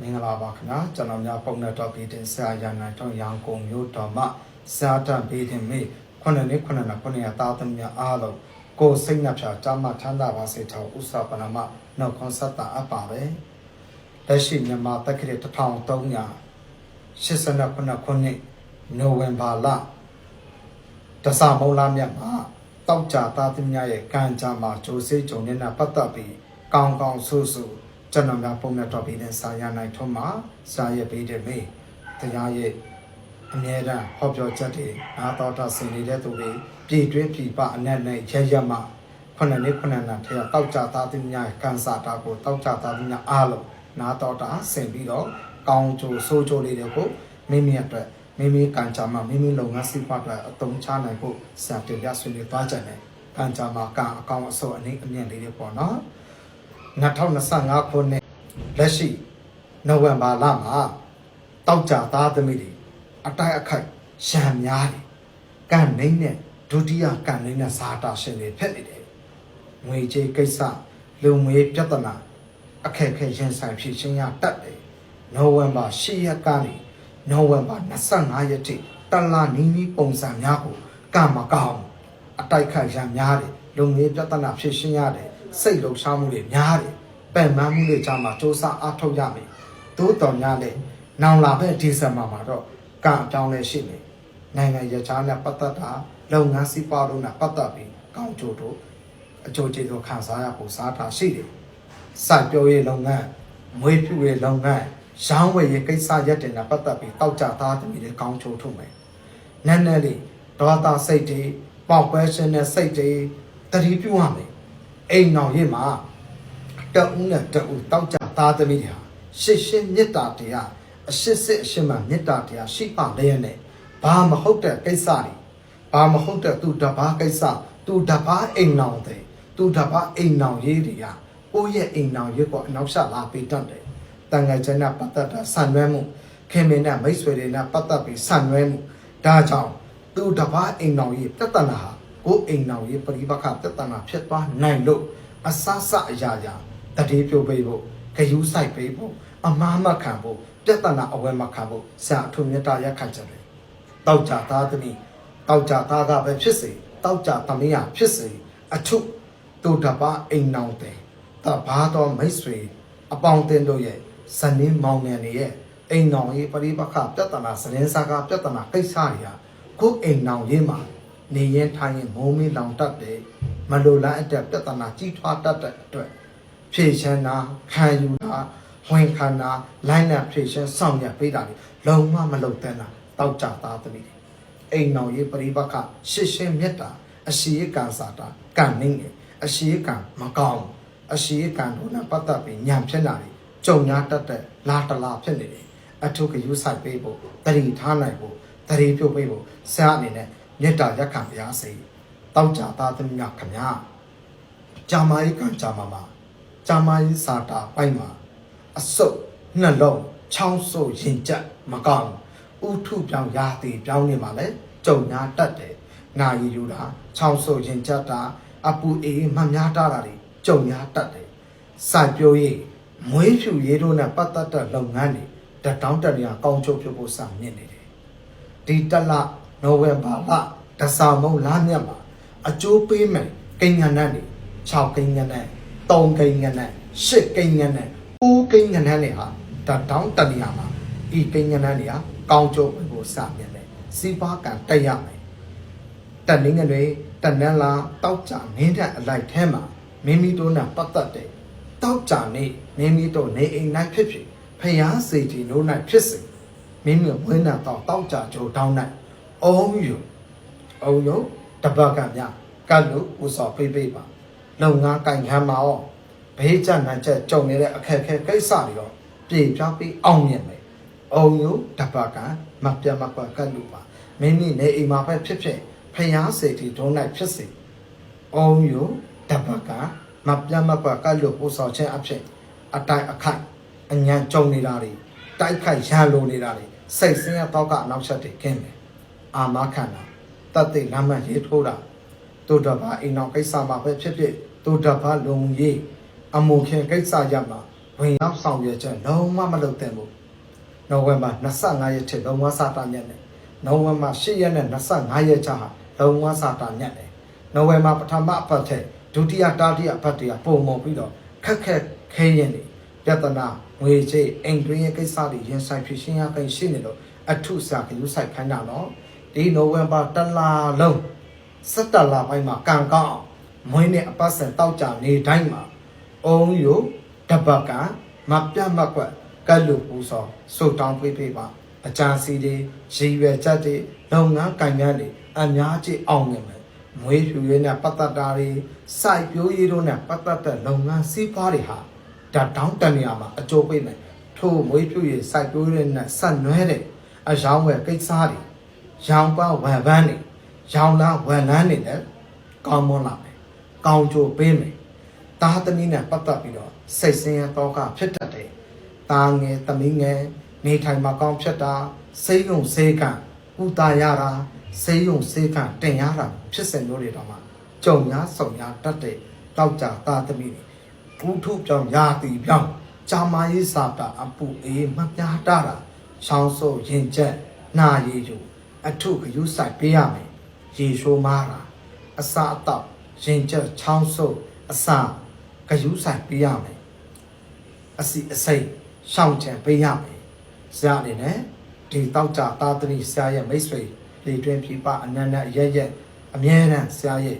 မင်္ဂလာပါခင်ဗျာကျွန်တော်များပုံနဲ့တော့ပြီးတင်ဆရာရနိုင်တော့ရန်ကုန်မြို့တော်မှာစာတန်ပြီးတင်မိခုနှစ်နှစ်ခုနှစ်လခုနှစ်ရသားသမီးများအားလုံးကိုယ်စိတ်နှပြချမ်းမချမ်းသာပါစေချောင်းဥစ္စာပနမနောက်ခွန်ဆက်တာအပ်ပါပဲလက်ရှိမြန်မာတက္ကရာ1300 89ခုနှစ်နိုဝင်ဘာလတဆမုံလာမြတ်မှာတောက်ကြသားသမီးများရဲ့ကံကြမ္မာဂျိုစေးဂျုံနဲ့ပတ်သက်ပြီးကောင်းကောင်းဆူဆူ ကျွန်တော်များပုံနဲ့တော့ပြီးတဲ့စာရနိုင်ထုံးမှာစာရပေးတယ်မေတရားရဲ့အမြဲတမ်းဟောပြောချက်တွေနာတော်တာဆင်နေတဲ့သူတွေပြည်တွင်းပြည်ပအနက်နဲ့ရရမခုနှစ်နှစ်ခုနှစ်နှစ်ထဲတောက်ကြသားသမီးများရဲ့ကံစာတာကိုတောက်ကြသားသမီးများအားလုံးနာတော်တာဆင်ပြီးတော့ကောင်းကျိုးဆိုးကျိုးလေးတွေကိုမိမိအတွက်မိမိကံကြမ္မာမိမိလုပ်ငန်းစီးပွားအတွက်အသုံးချနိုင်ဖို့စံတင်ပြဆွေးနွေးသွားကြတယ်။ကံကြမ္မာကံအကောင်အဆိုးအနည်းအမြင့်လေးတွေပေါ့နော်။ 2025ခုနှစ်လက်ရှိနိုဝင်ဘာလမှာတောက်ကြသားသမီးတွေအတိုက်အခိုက်ရံများတယ်။ကံနှိမ့်နဲ့ဒုတိယကံနှိမ့်နဲ့ဇာတာရှင်တွေဖြစ်နေတယ်။ငွေကြေးကိစ္စလူငွေပြဿနာအခက်အခဲရင်ဆိုင်ဖြစ်ရှင်းရတတ်တယ်။နိုဝင်ဘာ10ရက်ကနေနိုဝင်ဘာ25ရက်ထိတလနီးနီးပုံစံများကိုကံမကောင်းအတိုက်ခိုက်ရများတယ်လုံငယ်ပြဿနာဖြစ်ရှင်းရတယ် စိတ်လှုပ်ရှားမှုတွေများတယ်ပင်ပန်းမှုတွေကြားမှာစ조사အားထုတ်ရမယ်သို့တော်များလဲနောင်လာတဲ့ဒီဇင်ဘာမှာတော့ကံအပြောင်းလဲရှိနေနိုင်ငံရခြားနဲ့ပတ်သက်တာလုပ်ငန်းစီးပွားတို့နဲ့ပတ်သက်ပြီးကောင်းကျိုးတို့အကျိုးကျေးဇူးခံစားရဖို့စားတာရှိတယ်စိုက်ပျိုးရေးလုပ်ငန်းမွေးပြုရေးလုပ်ငန်းရောင်းဝယ်ရေးကိစ္စရက်တင်တာပတ်သက်ပြီးတောက်ကြသားသမီးတွေကောင်းချိုးထုတ်မယ်။နည်းနည်းလေးဒေါသစိတ်တွေပေါက်ပွဲရှင်တဲ့စိတ်တွေတတိပြုရမယ်။ အိမ်တော်ရေးမှာတအုပ်နဲ့တအုပ်တောက်ကြသားသမီးတွေဟာရှစ်ရှင်းမေတ္တာတရားအရှစ်စစ်အရှင်းမှမေတ္တာတရားရှိပါလျက်နဲ့ဘာမဟုတ်တဲ့ကိစ္စတွေဘာမဟုတ်တဲ့သူတပားကိစ္စသူတပားအိမ်တော်တွေသူတပားအိမ်တော်ရေးတွေကကိုယ့်ရဲ့အိမ်တော်ရွက်ကအနောက်ရှလာပေးတတ်တယ်။တန်ငယ်ချင်းနဲ့ပတ်သက်တာဆန်နွဲမှုခင်မင်းနဲ့မိတ်ဆွေတွေနဲ့ပတ်သက်ပြီးဆန်နွဲမှုဒါကြောင့်သူတပားအိမ်တော်ကြီးပြဿနာဟာ ကိုယ့်အိမ်တော်ကြီးပရိပခပြဿနာဖြစ်သွားနိုင်လို့အဆဆအရာရာတတိပြုတ်ပေးဖို့ဂယူးဆိုင်ပေးဖို့အမားမခံဖို့ပြဿနာအဝဲမခံဖို့ဆရာအထုမြတ်တာရက်ခံကြတယ်။တောက်ကြသားသမီးတောက်ကြသားကပဲဖြစ်စေတောက်ကြသမီးဟာဖြစ်စေအထုသူတပားအိမ်တော်တယ်တဘာတော်မိတ်ဆွေအပေါင်းအသင်းတို့ရဲ့ဇနီးမောင်နှံတွေရဲ့အိမ်တော်ရေးပရိပခပြဿနာစရင်စာကပြဿနာကိစ္စတွေဟာကိုယ်အိမ်တော်ရေးမှာ နေရင်ထိုင်ရင်မုံမင်းလောင်တတ်တယ်မလိုလားအတဲ့ပြဿနာကြီးထွားတတ်တဲ့အတွက်ဖြည့်ချမ်းတာခံယူတာဝင်ခံတာလိုင်းနဲ့ဖြည့်ချမ်းဆောင်ရပေးတာတွေလုံးဝမလုပ်တဲ့နာတောက်ကြသားသမီးတွေအိမ်တော်ရေးပရိပခရှစ်ရှင်းမြတ်တာအရှိရကံစာတာကံနေငယ်အရှိရကံမကောင်းဘူးအရှိကံတို့နဲ့ပတ်သက်ပြီးညံဖြစ်လာတယ်ကြုံညာတက်တဲ့လာတလာဖြစ်နေတယ်အထုကယူဆိုင်ပေးဖို့တတိထားနိုင်ဖို့တတိပြုတ်ပေးဖို့ဆရာအနေနဲ့ မေတ္တာရက်ခံပါစေတောက်ကြသားသမီးများခမညာဂျာမာယီကံဂျာမာမှာဂျာမာယီစာတာပိုက်မှာအစုပ်နှလုံးချောင်းဆိုးရင်ကြက်မကောင်းဥထုပြောင်းရာတီပြောင်းနေမှာလဲကြုံညာတက်တယ်နာယီယူတာချောင်းဆိုးရင်ကြက်တာအပူအေးမှများတာတာတွေကြုံရတတ်တယ်။စိုက်ပျိုးရေးမွေးဖြူရေးတို့နဲ့ပတ်သက်တဲ့လုပ်ငန်းတွေတတောင်းတရံကောင်းချုပ်ဖြစ်ဖို့စမြင့်နေတယ်။ဒီတလ နိုဝင်ဘာလတဆာမုံလမြတ်မှာအကျိုးပေးမယ်ကိန်းငန်းနဲ့နေ6ကိန်းငန်းနဲ့3ကိန်းငန်းနဲ့8ကိန်းငန်းနဲ့9ကိန်းငန်းနဲ့ဟာတတောင်းတရံမှာဒီကိန်းငန်းနဲ့ဟာကောင်းချုပ်ဖြစ်ဖို့စမြင့်တယ်။စီးပွားကံတက်ရမယ်။တက်နေငယ်တွေတက်နန်းလာတောက်ကြနင်းတဲ့အလိုက်ထဲမှာမိမိတို့နဲ့ပတ်သက်တဲ့တောက်ကြနေမိမိတို့နေအိမ်၌ဖြစ်ဖြစ်ဖျားစေတီတို့၌ဖြစ်စေမိမိဝင်းနာတော့တောက်ကြကြိုတောင်း၌ အုံးယူအုံးယူတပတ်ကမြကတ်လို့ဥစောပေးပေးပါလုံငါကင်ခံမှာရောဘေးကျနိုင်ချက်ကြုံနေတဲ့အခက်အခဲကိစ္စတွေရောပြေပြပြီးအောင်မြင်မယ်အုံယူတပတ်ကမပြတ်မကွက်ကတ်လို့ပါမိမိနေအိမ်မှာပဲဖြစ်ဖြစ်ဖျားစေတီဒုံး၌ဖြစ်စေအုံယတပတ်ကမပြတ်မကွက်ကလို့ပို့ဆောင်ခြင်းအဖြစ်အတိုင်အခိုက်အញ្ញံကြုံနေတာတွေတိုက်ခိုက်ရန်လိုနေတာတွေစိတ်ဆင်းရဲတော့ကအနောက်ချက်တွေကင်းတယ် အာမခံတာတတ်သိလမ်းမရေးထိုးတာတို့တပတ်အိမ်တော်ကိစ္စမှာပဲဖြစ်ဖြစ်တို့တပတ်လုံကြီးအမှုခင်ကိစ္စရမှာဝင်ရောက်ဆောင်ရွက်ချက်လုံးဝမလုပ်သင့်ဘူးနိုဝင်ဘာ25ရက်ထိလုံးဝစာတာညက်တယ်နိုဝင်ဘာ10ရက်နဲ့25ရက်ချဟာလုံးဝစာတာညက်တယ်နိုဝင်ဘာပထမအပတ်ထက်ဒုတိယတတိယအပတ်တည်းပုံမပြီးတော့ခက်ခက်ခဲရင်နေပြဿနာငွေချေအိမ်တွင်းရဲ့ကိစ္စတွေရင်ဆိုင်ဖြစ်ရှင်းရခိုင်ရှိနေလို့အထုစာကယူဆိုင်ခိုင်းတာနော် ဒီနိုဝင်ဘာတလလုံးစက်တလပိုင်းမှာကံကောင်းမွေးနဲ့အပတ်စဉ်တောက်ကြနေတိုင်းမှာအုံယိုတပတ်ကမပြတ်မကွက်ကတ်လူပူစောစုတောင်းပေးပေးပါအကြံစီတွေရည်ရွယ်ချက်တွေလုပ်ငန်းကံများတွေအများကြီးအောင်မြင်မယ်မွေးဖြူရင်းနဲ့ပတ်သက်တာတွေစိုက်ပျိုးရေးတို့နဲ့ပတ်သက်တဲ့လုပ်ငန်းစီးပွားတွေဟာဒါတောင်းတနေရာမှာအကျိုးပေးမယ်ထို့မွေးဖြူရေးစိုက်ပျိုးရေးနဲ့ဆက်နွယ်တဲ့အယောင်းဝယ်ကိစ္စတွေ ရောင်ပန်းဝယ်ပန်းတွေရောင်လားဝယ်လန်းတွေလည်းကောင်းမွန်လာမယ်ကောင်းချိုပေးမယ်သားသမီးနဲ့ပတ်သက်ပြီးတော့စိတ်ဆင်းရဲတော့ကဖြစ်တတ်တယ်သားငယ်သမီးငယ်နေထိုင်မှာကောင်းဖြစ်တာစိတ်ယုံစေကံဥတာရတာစိတ်ယုံစေကံတင်ရတာဖြစ်စဉ်မျိုးတွေတော့မှကြုံများစုံများတတ်တဲ့တောက်ကြသားသမီးတွေဘူးထုပြောင်းရာတီပြောင်းကြာမာရေးစာတာအပူအေးမပြားတာတာချောင်းဆိုးရင်ကျက်နာရည်ယူ အထုခရုစိုက်ပေးရမယ်ရေရှိုးမားတာအစာအတော့ရင်ကျက်ချောင်းဆိုးအစာခရုစိုက်ပေးရမယ်အစီအစိတ်ရှောင်းချံပေးရမယ်ဆရာအနေနဲ့ဒီတောက်ကြသားသမီးဆရာရဲ့မိတ်ဆွေလေတွင်ပြပအနန္တရက်ရက်အမြဲတမ်းဆရာရဲ့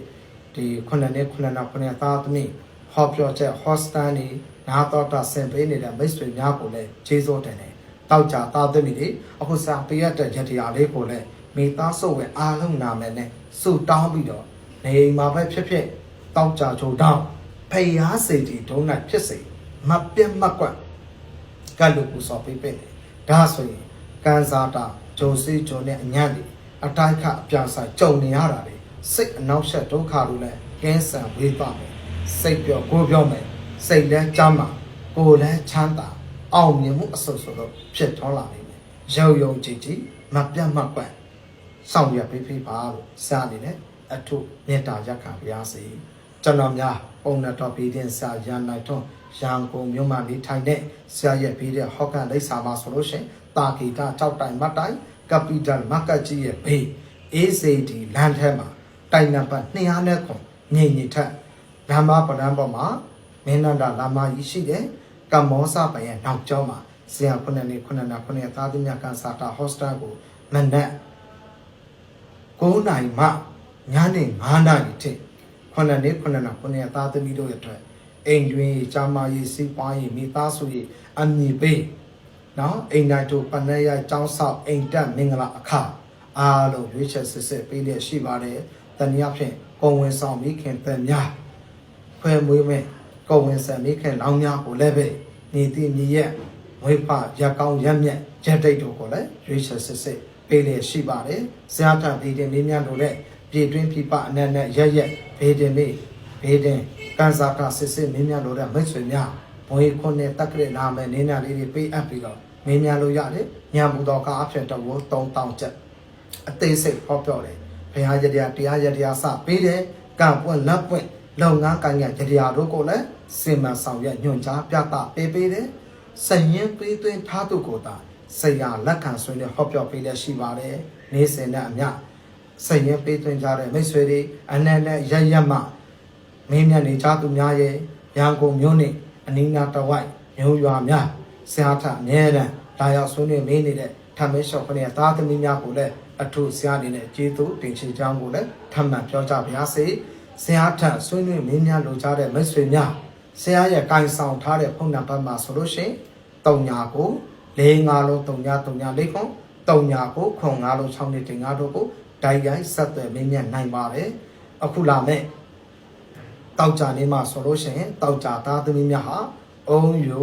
ဒီခုနှစ်နှစ်ခုနှစ်နောက်ခုနှစ်သားသမီးဟောပြောချက်ဟောစတန်နေနာတော်တာဆင်ပေးနေတဲ့မိတ်ဆွေများကိုလည်းကျေးဇူးတင်တယ် တောက်ကြသားသမီးတွေအခုစာပေးရတဲ့ရတရားလေးကိုလည်းမိသားစုဝင်အားလုံးနာမည်နဲ့စုတောင်းပြီးတော့နေအိမ်မှာပဲဖြစ်ဖြစ်တောက်ကြချိုတောင်းဖေယားစိတ်ဒီဒုံးနိုင်ဖြစ်စေမပြတ်မကွက်ကတ်လို့ပူစော်ပေးပေးတယ်ဒါဆိုရင်ကန်စာတာဂျုံစီဂျုံနဲ့အညံ့တွေအတိုက်ခအပြာဆိုင်ကြုံနေရတာတွေစိတ်အနောက်ရှက်ဒုက္ခတွေလည်းကင်းဆန်ဝေးသွားမယ်စိတ်ပြောကိုပြောမယ်စိတ်လည်းကြမ်းမှာကိုယ်လည်းချမ်းသာ အောင်မြင်မှုအဆုပ်ဆုပ်တော့ဖြစ်ထွန်းလာနိုင်မယ်ရုံရုံကြည်ကြည်မပြတ်မကွက်ဆောင်ရပေးပေးပါလို့စာအနေနဲ့အထုမေတ္တာရက်ခံပါရစေကျွန်တော်များပုံနဲ့တော်ပြည်တင်စာရန်နိုင်ထွန်းရန်ကုန်မြို့မှာနေထိုင်တဲ့ဆရာရဲ့ပြီးတဲ့ဟော့ကန်လိပ်စာမှာဆိုလို့ရှိရင်တာဂီတာကြောက်တိုင်မတ်တိုင်ကပီတယ်မာကတ်ကြီးရဲ့ဘေး ACD လမ်းထဲမှာတိုင်နံပါတ်200နဲ့ခွန်ညင်ညင်ထက်လမ်းမပဒန်းပေါ်မှာမင်းနန္ဒလာမကြီးရှိတယ် ကမ္မောစပန်ရဲ့နောက်ကျောင်းမှာဆရာခုနှစ်နှစ်ခုနှစ်နှစ်ခုနှစ်သားသမီးကန်စာတာဟော့စတာကိုမနက်9နိုင်မှညနေ9နာရီထိခုနှစ်နှစ်ခုနှစ်နှစ်ခုနှစ်သားသမီးတို့ရဲ့အတွက်အိမ်တွင်ကြာမာရေးစီးပွားရေးမိသားစုရေးအမည်ပေးနော်အိမ်နိုင်တို့ပနက်ရကျောင်းဆောက်အိမ်တက်မင်္ဂလာအခအားလုံးရွေးချက်စစ်စစ်ပေးလျက်ရှိပါတယ်တနည်းအားဖြင့်ကိုဝင်ဆောင်မိခင်ပန်များခွဲမွေးမဲ့ ကိုဝင်ဆန်မိခင်လောင်းများကိုလည်းပဲနေတိမြည်ရဲ့ဝိဖရက်ကောင်းရက်မြက်ရက်တိတ်တို့ကိုလည်းရွေးချက်စစ်စစ်ပေးလျက်ရှိပါတယ်ဆရာထဒီတင်မင်းများတို့လည်းပြည်တွင်းပြပအနက်နဲ့ရက်ရက်ဘေးတင်မေးဘေးတင်ကန်စာတာစစ်စစ်မင်းများတို့တဲ့မိတ်ဆွေများဘွေခွန်းနဲ့တက်ကရနာမယ်နေနာလေးတွေပေးအပ်ပြီးတော့မင်းများလို့ရတယ်ညံပူတော်ကအဖြစ်တော့3000ကျပ်အသေးစိတ်ဟောပြောတယ်ဘုရားရတရားတရားရတရားစပေးတယ်ကံပွင့်လက်ပွင့်လုပ်ငန်းကိုင်ငယ်ရတရားတို့ကိုလည်း စင်မှန်ဆောင်ရွက်ညွှန်ကြားပြသပေးပေးတယ်စရင်ပေးသွင်းထားသူကိုသာဆရာလက်ခံဆွေးနွေးဟောပြောပေးလက်ရှိပါတယ်နေစဉ်နဲ့အမျှစရင်ပေးသွင်းကြတဲ့မိတ်ဆွေတွေအနန္တရရမမင်းမြတ်နေကြသူများရဲ့ရန်ကုန်မြို့နယ်အနီးနားတစ်ဝိုက်မြို့ရွာများဆရာထအမြဲတမ်းလာရောက်ဆွေးနွေးမင်းနေတဲ့ထမင်းလျှော့ခနဲ့သားသမီးများကိုလည်းအထုဆရာအနေနဲ့ကျေးဇူးတင်ချင်ကြောင်းကိုလည်းထပ်မံပြောကြပါရစေဆရာထဆွေးနွေးမင်းများလိုချတဲ့မိတ်ဆွေများ ဆရာရဲ့ကင်ဆောင်ထားတဲ့ဖုန်းနံပါတ်မှာဆိုလို့ရှိရင်တုံညာကို၄၅လုံးတုံညာတုံညာလေးခွန်တုံညာကိုခွန်၅လုံး6နှစ်တင်၅တို့ကိုဓာတ်ရိုက်ဆက်သွယ်မင်းများနိုင်ပါတယ်အခုလာမဲ့တောက်ကြနေမှာဆိုလို့ရှိရင်တောက်ကြသားသမီးများဟာအုံယူ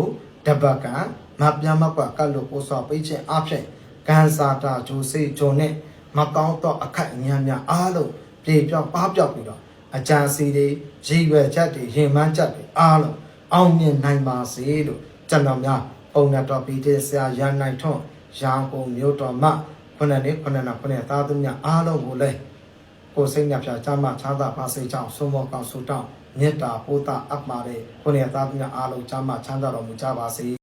တပတ်ကံမပြမကွက်ကတ်လို့ပို့စောပေးခြင်းအဖြစ်ကန်စာတာဂျိုစေဂျွန်နဲ့မကောင်းတော့အခက်အညံ့များအားလုံးပြေပြောက်ပါပြောက်ပြီးတော့ အကြံစီတွေရည်ရွယ်ချက်တွေရင်မှန်းချက်တွေအားလုံးအောင်မြင်နိုင်ပါစေလို့ကျွန်တော်များပုံနဲ့တော်ပြီးတဲ့ဆရာရန်နိုင်ထွန်းရန်ကုန်မြို့တော်မှခုနှစ်နှစ်ခုနှစ်နှစ်ခုနှစ်သားသမီးများအားလုံးကိုလည်းကိုယ်စိတ်နှပြချမ်းသာချမ်းသာပါစေကြောင်းဆုံးမကောင်းဆုတောင်းမေတ္တာပို့တာအပ်ပါတဲ့ကိုယ့်ရဲ့သားသမီးများအားလုံးချမ်းသာချမ်းသာတော်မူကြပါစေ